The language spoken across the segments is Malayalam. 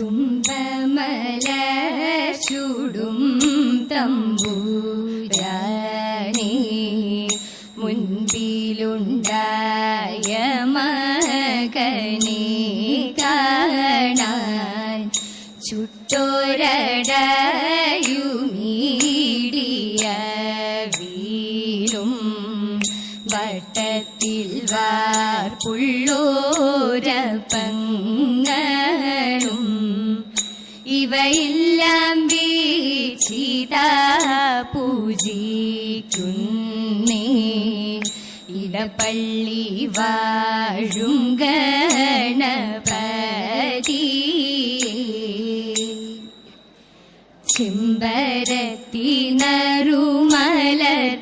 തുമ്പമല ചൂടും തമ്പൂരാനേ മുൻപിലുണ്ടാ എല്ലാം വീക്ഷിത പൂജിക്കുന്നേ. ഇടപ്പള്ളി വാഴും ഗണപതി. ചിമ്പരത്തിനരുമല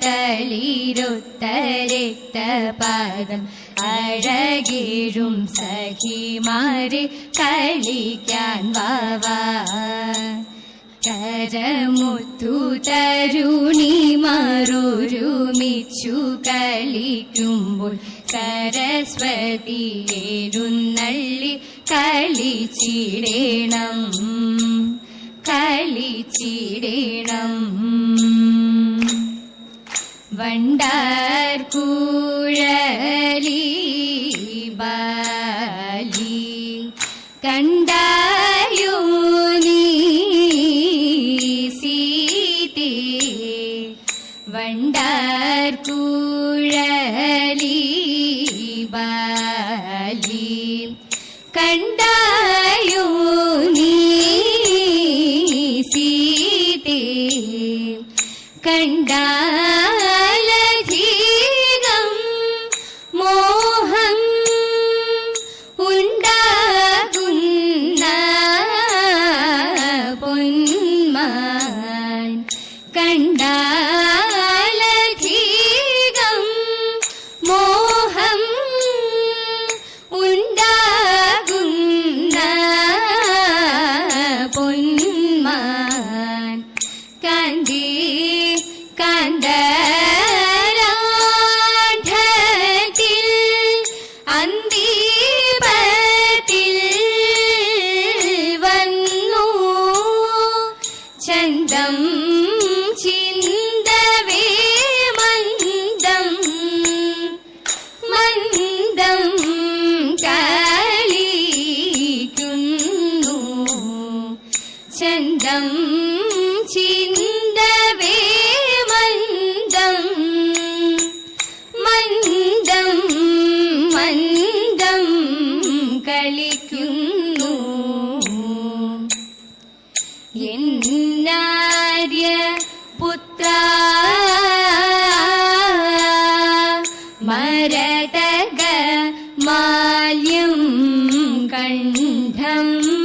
തളിരൊത്ത രക്തപാദം അഴകേഴും സഖിമാരെ കളിക്കാൻ വാവ. കരമുത്തു തരുണിമാരൊരുമിച്ചു കളിക്കുമ്പോൾ സരസ്വതിയേരുന്നള്ളി കളിച്ചിടേണം കളിച്ചിടേണം. വണ്ടാർ കൂഴലി कण्डयुनी सीते वण्डार कूरीबालि कण्डयु ध्यानम्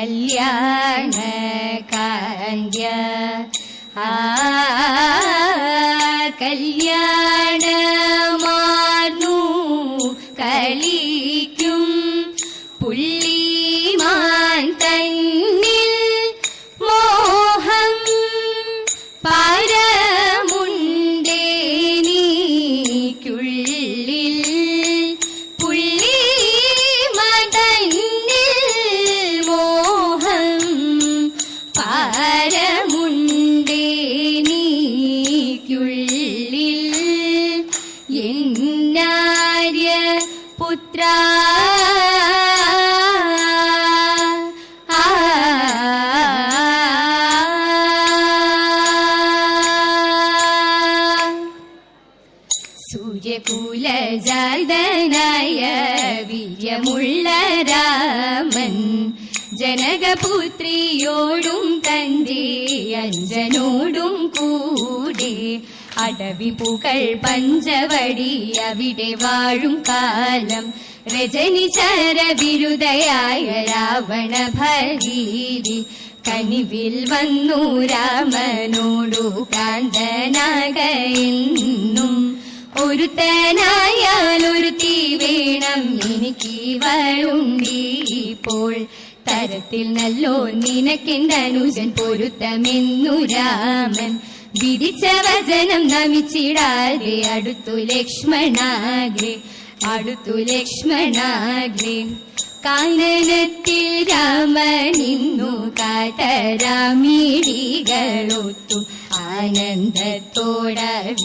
கல்யாண സൂര്യകുലജാതനായ വീര്യമുള്ള രാമൻ ജനകപുത്രിയോടും തന്റെ അഞ്ജനോടും കൂടെ അടവിപുകൾ പഞ്ചവടി അവിടെ വാഴും കാലം. രജനി ചരവിരുദയായ രാവണ ഭഗീരി കനിവിൽ വന്നു രാമനോടു കാന്തനാകയെന്നും ഒരുത്തനായാൽ തീ വേണം എനിക്ക് വളുണ്ടിപ്പോൾ തരത്തിൽ നല്ലോ നിനക്കെന്റെ അനുജൻ പൊരുത്തമെന്നു രാമൻ. വിധിച്ച വചനം നമിച്ചിടാതെ അടുത്തു ലക്ഷ്മണാഗ്രേ അടുത്തു ലക്ഷ്മണാഗ്രേ കാനനത്തിൽ രാമനിന്നു കാതരാമിടികളൊത്തു ആനന്ദത്തോട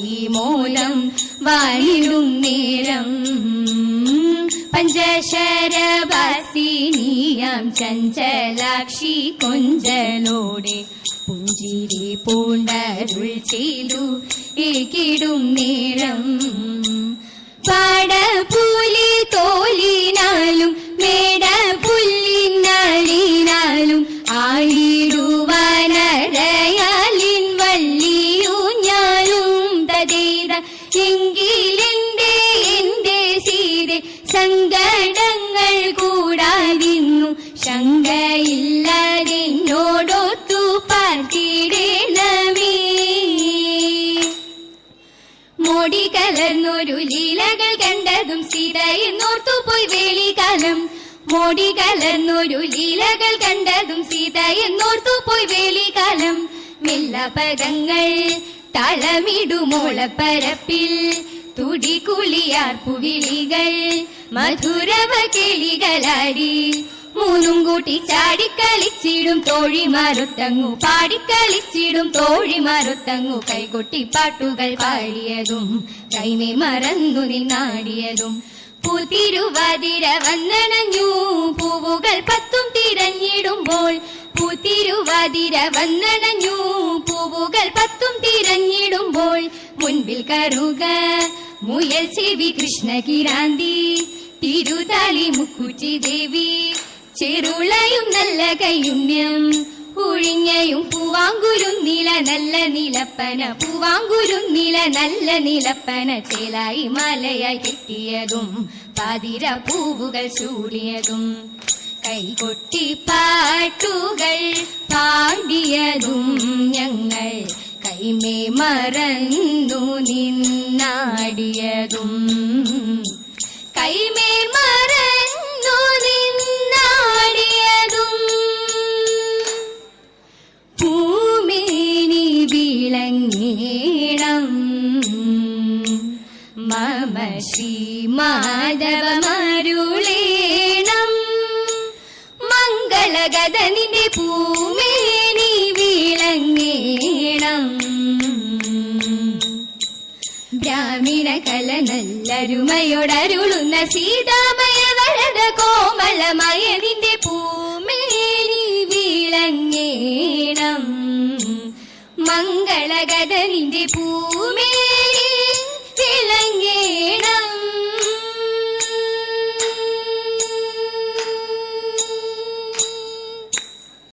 വിമോലം വാണിടും നേരം. പഞ്ചശരവാസിനിയാം ചഞ്ചലാക്ഷി കൊഞ്ചലോടെ പുഞ്ചിരി പൂണ്ടരുൾ ചെയ്തു ഏകിടും നേരം. പാടപൂലി തോലിനാലും എങ്കിലെന്റെ എന്റെ സീതെ സങ്കടങ്ങൾ കൂടാതിന്നു ശങ്കയില്ലാതെന്നോടൊത്തു പാർത്തിടേണമേ. മോടി കലർന്നൊരു ലീലകൾ കണ്ടതും സീതയെന്നോർത്തു പോയി വേലികാലം മോടി കലർന്നൊരു ലീലകൾ കണ്ടതും സീതയെന്നോർത്തു പോയി വേലികാലം മെല്ലപദങ്ങൾ തളമിടുമോളപ്പരപ്പിൽ തുടികുളിയാർപ്പുവിളികൾ മധുരവ കിളികളാടി മൂന്നും കൂട്ടി ചാടിക്കളിച്ചിടും തോഴിമാരൊത്തങ്ങു പാടിക്കളിച്ചിടും തോഴിമാരൊത്തങ്ങു കൈകൊട്ടി പാട്ടുകൾ പാടിയതും കൈമേ മറന്നു നിന്നാടിയതും പൂത്തിരുവാതിര വന്നണഞ്ഞു പൂവുകൾ പത്തും തിരഞ്ഞിടുമ്പോൾ പൂത്തിരുവാതിര വന്നണഞ്ഞു തിരഞ്ഞിടുമ്പോൾ മുൻപിൽ കറുക. മുയൽ ചെവി കൃഷ്ണകിരാന്തി തിരുതാലി മുക്കുറ്റി ദേവി. ചെറുളയും നല്ല കയ്യുണ്യം ഉഴിഞ്ഞയും പൂവാങ്കുരും നില നല്ല നിലപ്പന പൂവാങ്കുരും നില നല്ല നിലപ്പന ചേലായി മലയായി കെട്ടിയതും പാതിര പൂവുകൾ ചൂടിയതും. കൈകൊട്ടി പാട്ടുകൾ പാടിയതും ഞങ്ങൾ കൈമേ മറന്നു നിന്നാടിയതും. കൈമേ മറന്നു നിന്നാടിയതും. പൂമേനി വിളങ്ങേണം. മമ ശ്രീ മാധവ മരുളീണം. മംഗളഗതനിന്റെ പൂമേനി വിളങ്ങേണം. കല നല്ലരുമയോടരുളുന്ന സീതാമയ വരത കോമളമയവിന്റെ പൂമേരി വിളങ്ങേണം. മംഗളഗതനിന്റെ പൂ